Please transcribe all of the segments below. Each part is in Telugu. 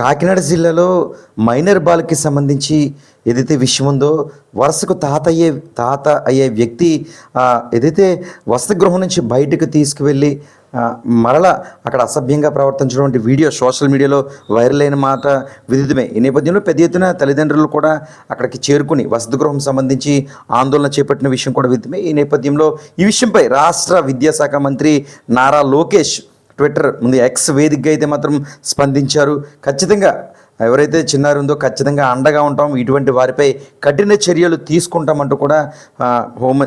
కాకినాడ జిల్లాలో మైనర్ బాలకి సంబంధించి ఏదైతే విషయం ఉందో వరుసకు తాత అయ్యే తాత అయ్యే వ్యక్తి ఏదైతే వసతిగృహం నుంచి బయటకు తీసుకువెళ్ళి మరల అక్కడ అసభ్యంగా ప్రవర్తించడం వంటి వీడియో సోషల్ మీడియాలో వైరల్ అయిన మాట విదితమే. ఈ నేపథ్యంలో పెద్ద ఎత్తున తల్లిదండ్రులు కూడా అక్కడికి చేరుకుని వసతి గృహం సంబంధించి ఆందోళన చేపట్టిన విషయం కూడా విదితమే. ఈ నేపథ్యంలో ఈ విషయంపై రాష్ట్ర విద్యాశాఖ మంత్రి నారా లోకేష్ ట్విట్టర్ ముందు ఎక్స్ వేదికగా అయితే మాత్రం స్పందించారు. ఖచ్చితంగా ఎవరైతే చిన్నారు ఉందో ఖచ్చితంగా అండగా ఉంటాం. ఇటువంటి వారిపై కఠిన చర్యలు తీసుకుంటామంటూ కూడా హోం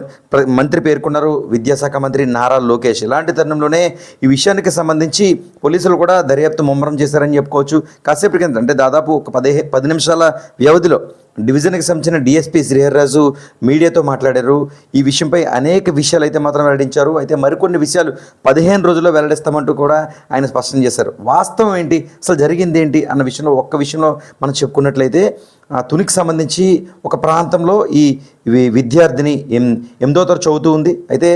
మంత్రి పేర్కొన్నారు. విద్యాశాఖ మంత్రి నారా లోకేష్. ఇలాంటి తరుణంలోనే ఈ విషయానికి సంబంధించి పోలీసులు కూడా దర్యాప్తు ముమ్మరం చేశారని చెప్పుకోవచ్చు. కాసేపు అంటే దాదాపు ఒక పదిహే పది నిమిషాల వ్యవధిలో డివిజన్కి సంబంధించిన డిఎస్పీ శ్రీహర్రాజు మీడియాతో మాట్లాడారు. ఈ విషయంపై అనేక విషయాలు అయితే మాత్రం వెల్లడించారు. అయితే మరికొన్ని విషయాలు పదిహేను రోజుల్లో వెల్లడిస్తామంటూ కూడా ఆయన స్పష్టం చేశారు. వాస్తవం ఏంటి? అసలు జరిగింది ఏంటి? అన్న విషయంలో ఒక్క విషయంలో మనం చెప్పుకున్నట్లయితే తునికి సంబంధించి ఒక ప్రాంతంలో ఈ విద్యార్థిని ఎం ఎనిమిదో తరగతి చదువుతూ ఉంది. అయితే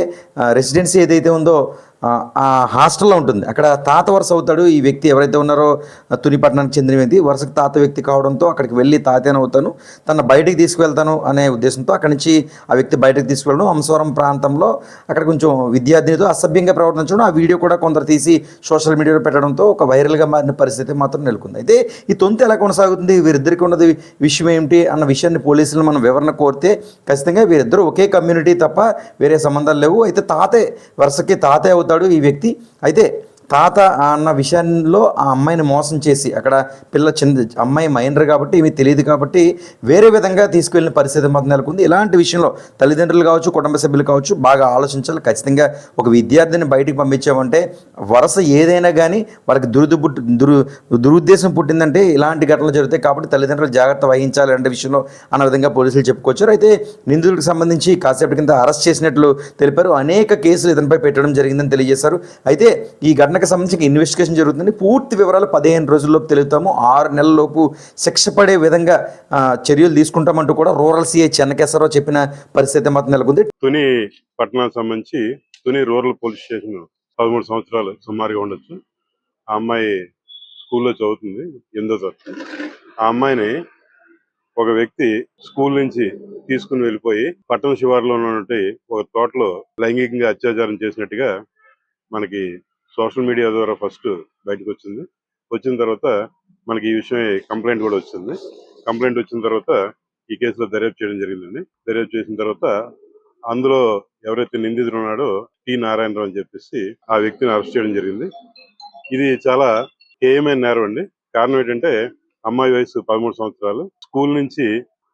రెసిడెన్సీ ఏదైతే ఉందో ఆ, హాస్టల్లో ఉంటుంది. అక్కడ తాత వరుస అవుతాడు. ఈ వ్యక్తి ఎవరైతే ఉన్నారో తునిపట్నానికి చెందిన వ్యక్తి వరుసకు తాత వ్యక్తి కావడంతో అక్కడికి వెళ్ళి తాతేన అవుతాను. తన బయటికి తీసుకువెళ్తాను అనే ఉద్దేశంతో అక్కడి నుంచి ఆ వ్యక్తి బయటకు తీసుకువెళ్ళడం. అంశవరం ప్రాంతంలో అక్కడ కొంచెం విద్యార్థినితో అసభ్యంగా ప్రవర్తించడం. ఆ వీడియో కూడా కొందరు తీసి సోషల్ మీడియాలో పెట్టడంతో ఒక వైరల్గా మారిన పరిస్థితి మాత్రం నెలకొంది. అయితే ఈ తొంత ఎలా కొనసాగుతుంది? వీరిద్దరికి ఉన్నది విషయం ఏమిటి అన్న విషయాన్ని పోలీసులు మనం వివరణ కోరితే ఖచ్చితంగా వీరిద్దరూ ఒకే కమ్యూనిటీ తప్ప వేరే సంబంధాలు లేవు. అయితే తాతే వరుసకి తాతే అవుతాడు ఈ వ్యక్తి. అయితే తాత అన్న విషయంలో ఆ అమ్మాయిని మోసం చేసి అక్కడ పిల్ల చిన్న అమ్మాయి మైనర్ కాబట్టి ఏమీ తెలియదు కాబట్టి వేరే విధంగా తీసుకువెళ్ళిన పరిస్థితి మాత్రం నెలకొంది. ఇలాంటి విషయంలో తల్లిదండ్రులు కావచ్చు కుటుంబ సభ్యులు కావచ్చు బాగా ఆలోచించాలి. ఖచ్చితంగా ఒక విద్యార్థిని బయటికి పంపించామంటే వరుస ఏదైనా కానీ వాళ్ళకి దురుదు పుట్టి దురు దురుద్దేశం పుట్టిందంటే ఇలాంటి ఘటనలు జరుగుతాయి కాబట్టి తల్లిదండ్రులు జాగ్రత్త వహించాలి అంటే విషయంలో అన్న విధంగా పోలీసులు చెప్పుకొచ్చారు. అయితే నిందితులకు సంబంధించి కాసేపటి కింద అరెస్ట్ చేసినట్లు తెలిపారు. అనేక కేసులు ఇతనిపై పెట్టడం జరిగిందని తెలియజేశారు. అయితే ఈ ఘటన ఘటనకు సంబంధించి ఇన్వెస్టిగేషన్ జరుగుతుంది పూర్తి వివరాలు పదిహేను రోజుల్లోపు తెలుగుతాము ఆరు నెలల్లోపు శిక్ష పడే విధంగా చర్యలు తీసుకుంటామంటూ కూడా రూరల్ సిఐ చెన్నకేశ్వరరావు చెప్పిన పరిస్థితి మాత్రం నెలకొంది. తుని పట్టణానికి సంబంధించి తుని రూరల్ పోలీస్ స్టేషన్ పదమూడు సంవత్సరాలు సుమారుగా ఉండొచ్చు. ఆ అమ్మాయి స్కూల్లో చదువుతుంది ఎనిమిదో తరగతి. ఆ అమ్మాయిని ఒక వ్యక్తి స్కూల్ నుంచి తీసుకుని వెళ్ళిపోయి పట్టణ శివారులో ఉన్నటువంటి ఒక తోటలో లైంగికంగా అత్యాచారం చేసినట్టుగా మనకి సోషల్ మీడియా ద్వారా ఫస్ట్ బయటకు వచ్చింది. వచ్చిన తర్వాత మనకి ఈ విషయం కంప్లైంట్ కూడా వచ్చింది. కంప్లైంట్ వచ్చిన తర్వాత ఈ కేసులో దర్యాప్తు చేయడం జరిగిందండి. దర్యాప్తు చేసిన తర్వాత అందులో ఎవరైతే నిందితుడు ఉన్నాడో టి నారాయణరావు అని చెప్పేసి ఆ వ్యక్తిని అరెస్ట్ చేయడం జరిగింది. ఇది చాలా హేయమైన నేరం అండి. కారణం ఏంటంటే అమ్మాయి వయసు పదమూడు సంవత్సరాలు. స్కూల్ నుంచి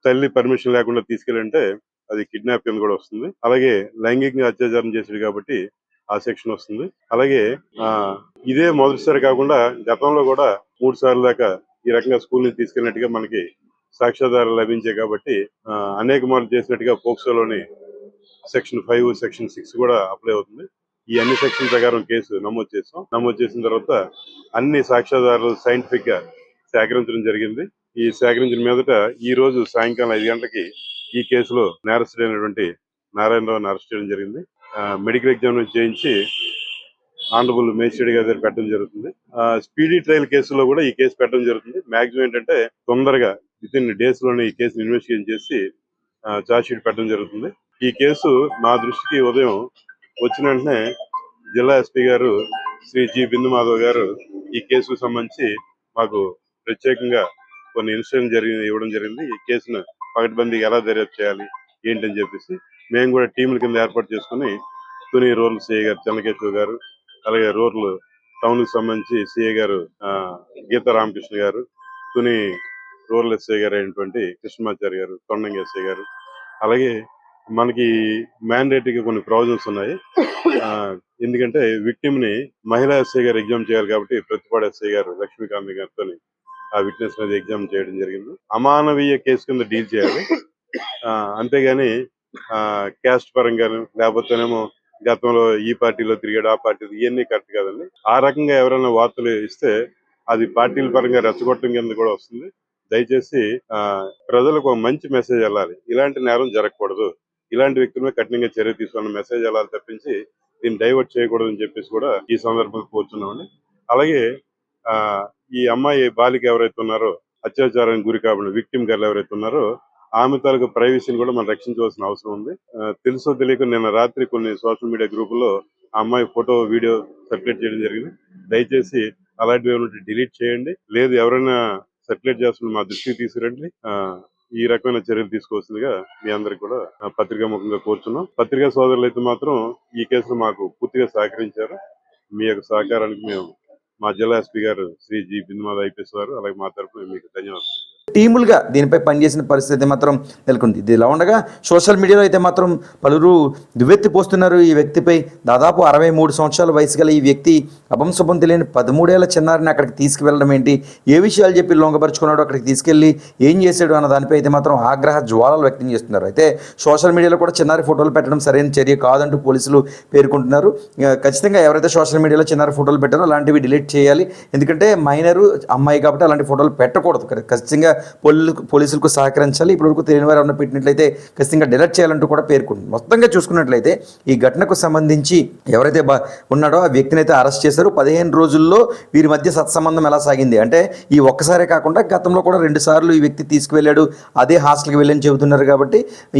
తల్లి పర్మిషన్ లేకుండా తీసుకెళ్ళంటే అది కిడ్నాప్ కింద కూడా వస్తుంది. అలాగే లైంగికంగా అత్యాచారం చేసాడు కాబట్టి ఆ సెక్షన్ వస్తుంది. అలాగే ఆ ఇదే మొదటిసారి కాకుండా గతంలో కూడా మూడు సార్లు దాకా ఈ రకంగా స్కూల్ నుంచి తీసుకెళ్ళినట్టుగా మనకి సాక్ష్యాధారాలు లభించాయి కాబట్టి అనేక మార్లు చేసినట్టుగా పోక్సోలోని సెక్షన్ ఫైవ్ సెక్షన్ సిక్స్ కూడా అప్లై అవుతుంది. ఈ అన్ని సెక్షన్ ప్రకారం కేసు నమోదు చేసాం. నమోదు చేసిన తర్వాత అన్ని సాక్ష్యాధారాలు సైంటిఫిక్గా సేకరించడం జరిగింది. ఈ సేకరించిన మీదట ఈ రోజు సాయంకాలం ఐదు గంటలకి ఈ కేసులో నేరస్తుడైనటువంటి నారాయణరావుని అరెస్ట్ చేయడం జరిగింది. మెడికల్ ఎగ్జామినేషన్ చేయించి ఆనరబుల్ మేజిస్ట్రేట్ గారి దగ్గర పెట్టడం జరుగుతుంది. ఆ, స్పీడీ ట్రయల్ కేసులో కూడా ఈ కేసు పెట్టడం జరుగుతుంది. మాక్సిమం ఏంటంటే తొందరగా విత్ ఇన్ డేస్లోనే ఈ కేసును ఇన్వెస్టిగేషన్ చేసి ఛార్జ్ షీట్ పెట్టడం జరుగుతుంది. ఈ కేసు నా దృష్టికి ఉదయం వచ్చిన వెంటనే జిల్లా ఎస్పీ గారు శ్రీ జి బిందు మాధవ్ గారు ఈ కేసుకు సంబంధించి మాకు ప్రత్యేకంగా కొన్ని ఇన్సిడెంట్ జరిగి ఇవ్వడం జరిగింది. ఈ కేసును పకడ్బందీకి ఎలా దర్యాప్తు చేయాలి ఏంటని చెప్పేసి మేము కూడా టీముల కింద ఏర్పాటు చేసుకుని తుని రూరల్ సిఐ గారు చెన్నకేశ్వర్ గారు అలాగే రూరల్ టౌన్కి సంబంధించి సిఐ గారు ఆ, గీతా రామకృష్ణ గారు తుని రూరల్ ఎస్ఐ గారు అయినటువంటి కృష్ణమాచారి గారు తొండంగి ఎస్ఐ గారు అలాగే మనకి మ్యాండేటరీగా కొన్ని ప్రావిజన్స్ ఉన్నాయి. ఆ, ఎందుకంటే విక్టిమ్ని మహిళా ఎస్ఐ గారు ఎగ్జామ్ చేయాలి కాబట్టి ప్రతిపాడు ఎస్ఐ గారు లక్ష్మీకాంత్ గారితో ఆ విట్నెస్ అనేది ఎగ్జామ్ చేయడం జరిగింది. అమానవీయ కేసు కింద డీల్ చేయాలి. ఆ, అంతేగాని క్యాస్ట్ పరంగాను లేకపోతేనేమో గతంలో ఈ పార్టీలో తిరిగాడు ఆ పార్టీ ఇవన్నీ కరెక్ట్ కాదండి. ఆ రకంగా ఎవరైనా వార్తలు ఇస్తే అది పార్టీల పరంగా రెచ్చగొట్టడం కింద కూడా వస్తుంది. దయచేసి ఆ, ప్రజలకు ఒక మంచి మెసేజ్ వెళ్ళాలి. ఇలాంటి నేరం జరగకూడదు. ఇలాంటి వ్యక్తుల కఠినంగా చర్య తీసుకున్న మెసేజ్ వెళ్ళాలి తప్పించి దీన్ని డైవర్ట్ చేయకూడదు అని చెప్పేసి కూడా ఈ సందర్భంగా కోరుతున్నామండి అలాగే ఆ, ఈ అమ్మాయి బాలిక ఎవరైతే ఉన్నారో అత్యాచారానికి గురి కాబడిన విక్టిమ్ గర్లు ఎవరైతే ఉన్నారో ఆమె తాలూకు ప్రైవసీని కూడా మనం రక్షించవలసిన అవసరం ఉంది. తెలుసో తెలియక నిన్న రాత్రి కొన్ని సోషల్ మీడియా గ్రూపుల్లో ఆ అమ్మాయి ఫోటో వీడియో సర్క్యులేట్ చేయడం జరిగింది. దయచేసి అలాంటివి ఏమైనా డిలీట్ చేయండి. లేదు ఎవరైనా సర్క్యులేట్ చేస్తున్న మా దృష్టికి తీసుకురండి. ఈ రకమైన చర్యలు తీసుకోవాల్సిందిగా మీ అందరికి కూడా పత్రికా ముఖంగా కోరుచున్నాం. పత్రికా సోదరులు అయితే మాత్రం ఈ కేసులో మాకు పూర్తిగా సహకరించారు. మీ యొక్క సహకారానికి మేము మా జిల్లా ఎస్పీ గారు శ్రీ జి బిందుమాధ ఐపీఎస్ వారు అలాగే మా తరఫున మీకు ధన్యవాదాలు. టీములుగా దీనిపై పనిచేసిన పరిస్థితి మాత్రం నెలకొంది. ఇది ఇలా ఉండగా సోషల్ మీడియాలో అయితే మాత్రం పలువురు దువ్వెత్తి పోస్తున్నారు. ఈ వ్యక్తిపై దాదాపు అరవై మూడు సంవత్సరాల వయసు గల ఈ వ్యక్తి అపంశుభం తెలియని పదమూడేళ్ళ చిన్నారిని అక్కడికి తీసుకువెళ్ళడం ఏంటి? ఏ విషయాలు చెప్పి లొంగపరుచుకున్నాడో? అక్కడికి తీసుకెళ్ళి ఏం చేశాడు? అన్న దానిపై అయితే మాత్రం ఆగ్రహ జ్వాలలు వ్యక్తం చేస్తున్నారు. అయితే సోషల్ మీడియాలో కూడా చిన్నారి ఫోటోలు పెట్టడం సరైన చర్య కాదంటూ పోలీసులు పేర్కొంటున్నారు. ఖచ్చితంగా ఎవరైతే సోషల్ మీడియాలో చిన్నారి ఫోటోలు పెట్టారో అలాంటివి డిలీట్ చేయాలి. ఎందుకంటే మైనరు అమ్మాయి కాబట్టి అలాంటి ఫోటోలు పెట్టకూడదు. ఖచ్చితంగా పోలీసులకు సహకరించాలి. ఇప్పటివరకు తెలియని వారు ఏమన్నా పెట్టినట్లయితే ఖచ్చితంగా డిలీట్ చేయాలంటూ కూడా పేర్కొంది మొత్తంగా చూసుకున్నట్లయితే ఈ ఘటనకు సంబంధించి ఎవరైతే బా ఉన్నాడో ఆ వ్యక్తిని అయితే అరెస్ట్ చేశారు. పదిహేను రోజుల్లో వీరి మధ్య సత్సంబంధం ఎలా సాగింది? అంటే ఈ ఒక్కసారే కాకుండా గతంలో కూడా రెండు సార్లు ఈ వ్యక్తి తీసుకువెళ్ళాడు. అదే హాస్టల్కి వెళ్ళని చెబుతున్నారు కాబట్టి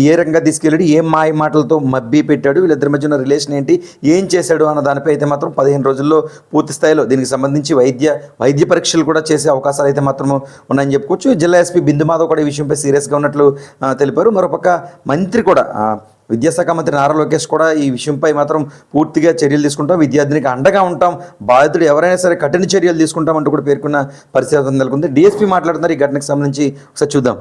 ఏ రంగా తీసుకెళ్ళాడు ఏం మాయ మాటలతో మబ్బి పెట్టాడు? వీళ్ళిద్దరి మధ్య ఉన్న రిలేషన్ ఏంటి? ఏం చేశాడు అన్న దానిపై అయితే మాత్రం పదిహేను రోజుల్లో పూర్తి స్థాయిలో దీనికి సంబంధించి వైద్య వైద్య పరీక్షలు కూడా చేసే అవకాశాలు అయితే మాత్రం ఉన్నాయని చెప్పుకోవచ్చు. జిల్లా ఎస్పీ బిందుమాధవ్ కూడా ఈ విషయంపై సీరియస్గా ఉన్నట్లు తెలిపారు. మరోపక్క మంత్రి కూడా విద్యాశాఖ మంత్రి నారా లోకేష్ కూడా ఈ విషయంపై మాత్రం పూర్తిగా చర్యలు తీసుకుంటాం. విద్యార్థినికి అండగా ఉంటాం. బాధితుడు ఎవరైనా సరే కఠిన చర్యలు తీసుకుంటామంటూ కూడా పేర్కొన్న పరిస్థితి నెలకొంది. డిఎస్పీ మాట్లాడుతున్నారు. ఈ ఘటనకు సంబంధించి ఒకసారి చూద్దాం.